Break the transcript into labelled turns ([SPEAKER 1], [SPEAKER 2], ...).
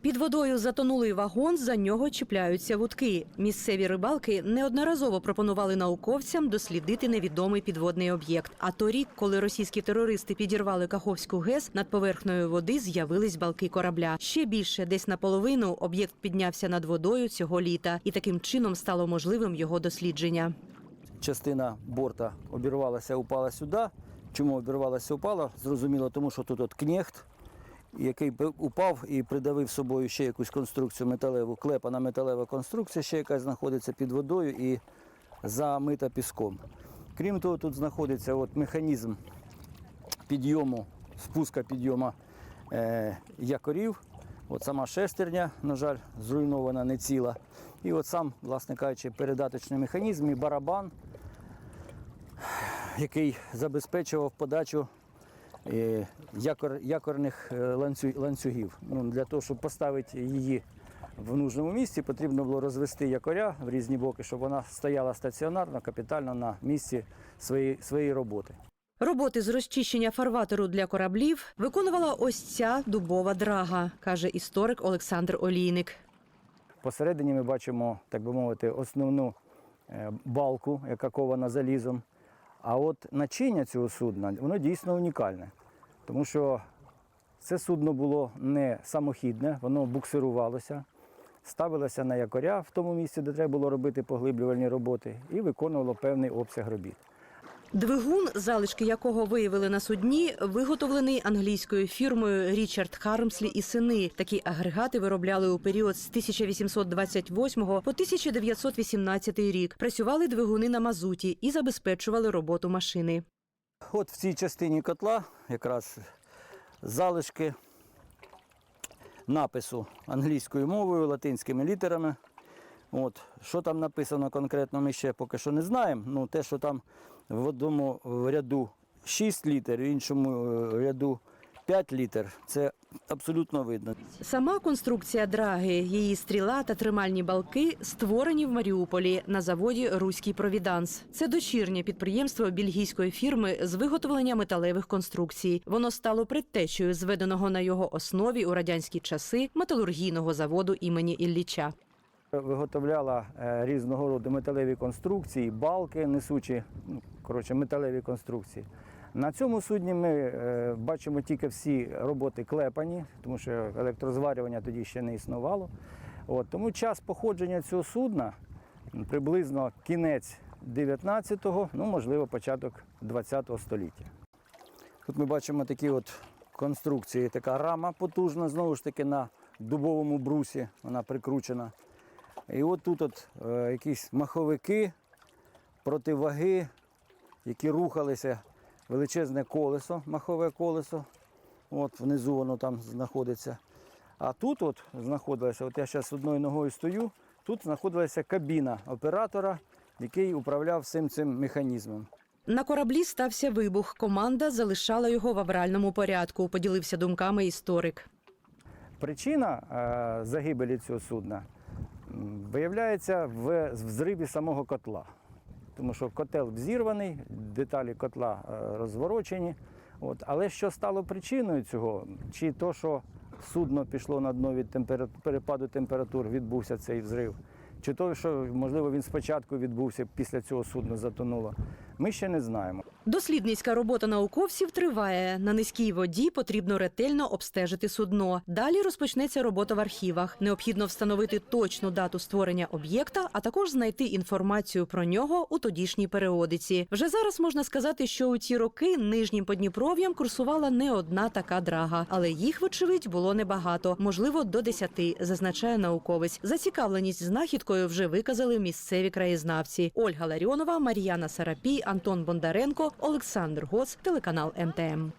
[SPEAKER 1] Під водою затонулий вагон, за нього чіпляються вудки. Місцеві рибалки неодноразово пропонували науковцям дослідити невідомий підводний об'єкт. А торік, коли російські терористи підірвали Каховську ГЕС, над поверхнею води з'явились балки корабля. Ще більше, десь наполовину, об'єкт піднявся над водою цього літа, і таким чином стало можливим його дослідження.
[SPEAKER 2] частина борта обірвалася, упала сюди. Чому обірвалася, упала? Зрозуміло, тому що тут от кнехт, який упав і придавив собою ще якусь конструкцію металеву, клепана металева конструкція, ще якась знаходиться під водою і замита піском. Крім того, тут знаходиться от механізм підйому, спуска підйому е, якорів. От сама шестерня, на жаль, зруйнована, не ціла. І от сам, власне кажучи, передаточний механізм і барабан, який забезпечував подачу якор, якорних е, ланцю- ланцюгів. Ну, для того, щоб поставити її в нужному місці, потрібно було розвести якоря в різні боки, щоб вона стояла стаціонарно, капітально на місці своєї, своєї роботи.
[SPEAKER 1] Роботи з розчищення фарватеру для кораблів виконувала ось ця дубова драга, каже історик Олександр Олійник.
[SPEAKER 2] Посередині ми бачимо, так би мовити, основну е, балку, яка кована залізом. А от начиння цього судна, воно дійсно унікальне, тому що це судно було не самохідне, воно буксирувалося, ставилося на якоря в тому місці, де треба було робити поглиблювальні роботи, і виконувало певний обсяг робіт.
[SPEAKER 1] Двигун, залишки якого виявили на судні, виготовлений англійською фірмою Річард Хармслі і сини. Такі агрегати виробляли у період з 1828 по 1918 рік. Працювали двигуни на мазуті і забезпечували роботу машини.
[SPEAKER 2] От в цій частині котла якраз залишки напису англійською мовою, латинськими літерами. От. Що там написано конкретно, ми ще поки що не знаємо. Ну, те, що там в одному ряду 6 літер, в іншому е, ряду 5 літер, це абсолютно видно.
[SPEAKER 1] Сама конструкція драги, її стріла та тримальні балки створені в Маріуполі на заводі Руський Провіданс. Це дочірнє підприємство бельгійської фірми з виготовлення металевих конструкцій. Воно стало предтечею зведеного на його основі у радянські часи металургійного заводу імені Ілліча.
[SPEAKER 2] Виготовляла е, різного роду металеві конструкції, балки несучі, ну, коротше, металеві конструкції. На цьому судні ми е, бачимо тільки всі роботи клепані, тому що електрозварювання тоді ще не існувало. От, тому час походження цього судна приблизно кінець 19-го, ну можливо, початок 20-го століття. Тут ми бачимо такі от конструкції, така рама потужна, знову ж таки на дубовому брусі, вона прикручена. І от тут от, е, якісь маховики, противаги, які рухалися, величезне колесо, махове колесо. От внизу воно там знаходиться. А тут от знаходилася, от я зараз одною ногою стою, тут знаходилася кабіна оператора, який управляв всім цим механізмом.
[SPEAKER 1] На кораблі стався вибух. Команда залишала його в авральному порядку. Поділився думками історик.
[SPEAKER 2] Причина е, загибелі цього судна виявляється в взриві самого котла. Тому що котел взірваний, деталі котла е, розворочені. От. Але що стало причиною цього? Чи то, що судно пішло на дно від температу... перепаду температур, відбувся цей взрив, чи то, що, можливо, він спочатку відбувся, після цього судно затонуло, ми ще не знаємо.
[SPEAKER 1] Дослідницька робота науковців триває. На низькій воді потрібно ретельно обстежити судно. Далі розпочнеться робота в архівах. Необхідно встановити точну дату створення об'єкта, а також знайти інформацію про нього у тодішній періодиці. Вже зараз можна сказати, що у ті роки нижнім Подніпров'ям курсувала не одна така драга, але їх, вочевидь, було небагато, можливо, до десяти, зазначає науковець. Зацікавленість знахідкою вже виказали місцеві краєзнавці. Ольга Ларіонова, Мар'яна Сарапій, Антон Бондаренко, Олександр Гоц, телеканал МТМ.